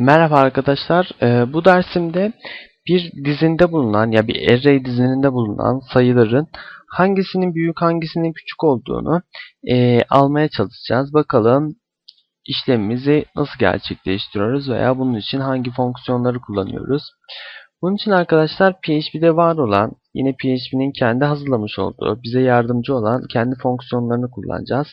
Merhaba arkadaşlar. Ee, bu dersimde bir dizinde bulunan ya bir array dizininde bulunan sayıların hangisinin büyük hangisinin küçük olduğunu e, almaya çalışacağız. Bakalım işlemimizi nasıl gerçekleştiriyoruz veya bunun için hangi fonksiyonları kullanıyoruz. Bunun için arkadaşlar PHP'de var olan yine PHP'nin kendi hazırlamış olduğu bize yardımcı olan kendi fonksiyonlarını kullanacağız.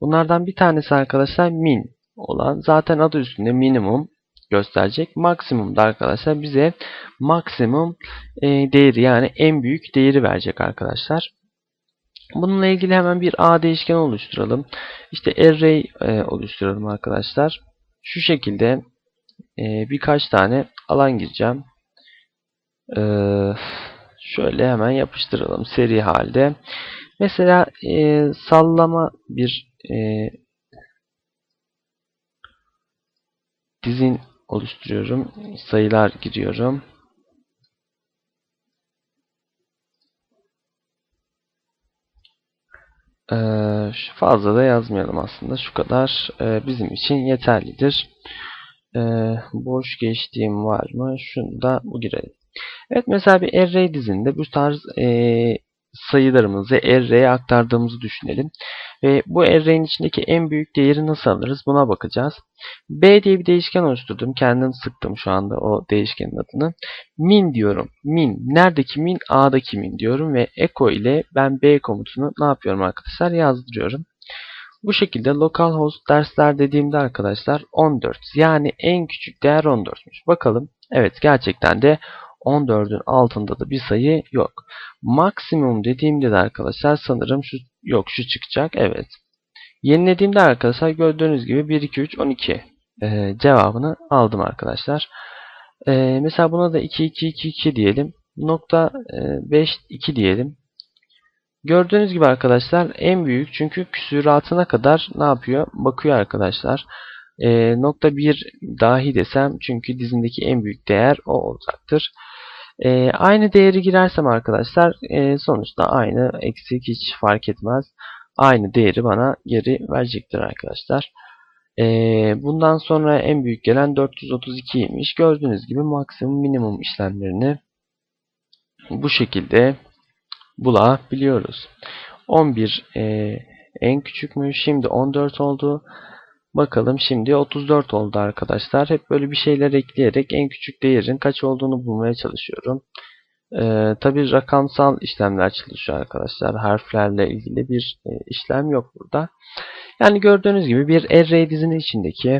Bunlardan bir tanesi arkadaşlar min olan zaten adı üstünde minimum gösterecek. Maksimum da arkadaşlar bize maksimum e, değeri yani en büyük değeri verecek arkadaşlar. Bununla ilgili hemen bir A değişken oluşturalım. İşte array e, oluşturalım arkadaşlar. Şu şekilde e, birkaç tane alan gireceğim. E, şöyle hemen yapıştıralım seri halde. Mesela e, sallama bir e, dizin oluşturuyorum. Sayılar giriyorum. Ee, fazla da yazmayalım aslında. Şu kadar e, bizim için yeterlidir. Ee, boş geçtiğim var mı? Şunu da girelim. Evet mesela bir array dizinde bu tarz e, sayılarımızı array'e aktardığımızı düşünelim. Ve bu array'in içindeki en büyük değeri nasıl alırız buna bakacağız. B diye bir değişken oluşturdum. Kendim sıktım şu anda o değişkenin adını. Min diyorum. Min. Neredeki min? A'daki min diyorum ve echo ile ben B komutunu ne yapıyorum arkadaşlar? Yazdırıyorum. Bu şekilde localhost dersler dediğimde arkadaşlar 14. Yani en küçük değer 14'müş. Bakalım. Evet gerçekten de 14'ün altında da bir sayı yok. Maksimum dediğimde de arkadaşlar sanırım şu yok şu çıkacak. Evet. Yenilediğimde arkadaşlar gördüğünüz gibi 1 2 3 12 ee, cevabını aldım arkadaşlar. Ee, mesela buna da 2 2 2 2 diyelim. Nokta 5 2 diyelim. Gördüğünüz gibi arkadaşlar en büyük çünkü küsuratına kadar ne yapıyor? Bakıyor arkadaşlar. E, nokta 1 dahi desem çünkü dizindeki en büyük değer o olacaktır. E, aynı değeri girersem arkadaşlar e, sonuçta aynı eksik hiç fark etmez. Aynı değeri bana geri verecektir arkadaşlar. E, bundan sonra en büyük gelen 432'ymiş. Gördüğünüz gibi maksimum minimum işlemlerini bu şekilde bulabiliyoruz. 11 e, en küçük mü? Şimdi 14 oldu. Bakalım şimdi 34 oldu arkadaşlar. Hep böyle bir şeyler ekleyerek en küçük değerin kaç olduğunu bulmaya çalışıyorum. Ee, Tabi rakamsal işlemler çalışıyor arkadaşlar. Harflerle ilgili bir e, işlem yok burada. Yani gördüğünüz gibi bir array dizinin içindeki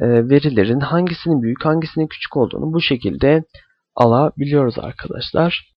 e, verilerin hangisinin büyük hangisinin küçük olduğunu bu şekilde alabiliyoruz arkadaşlar.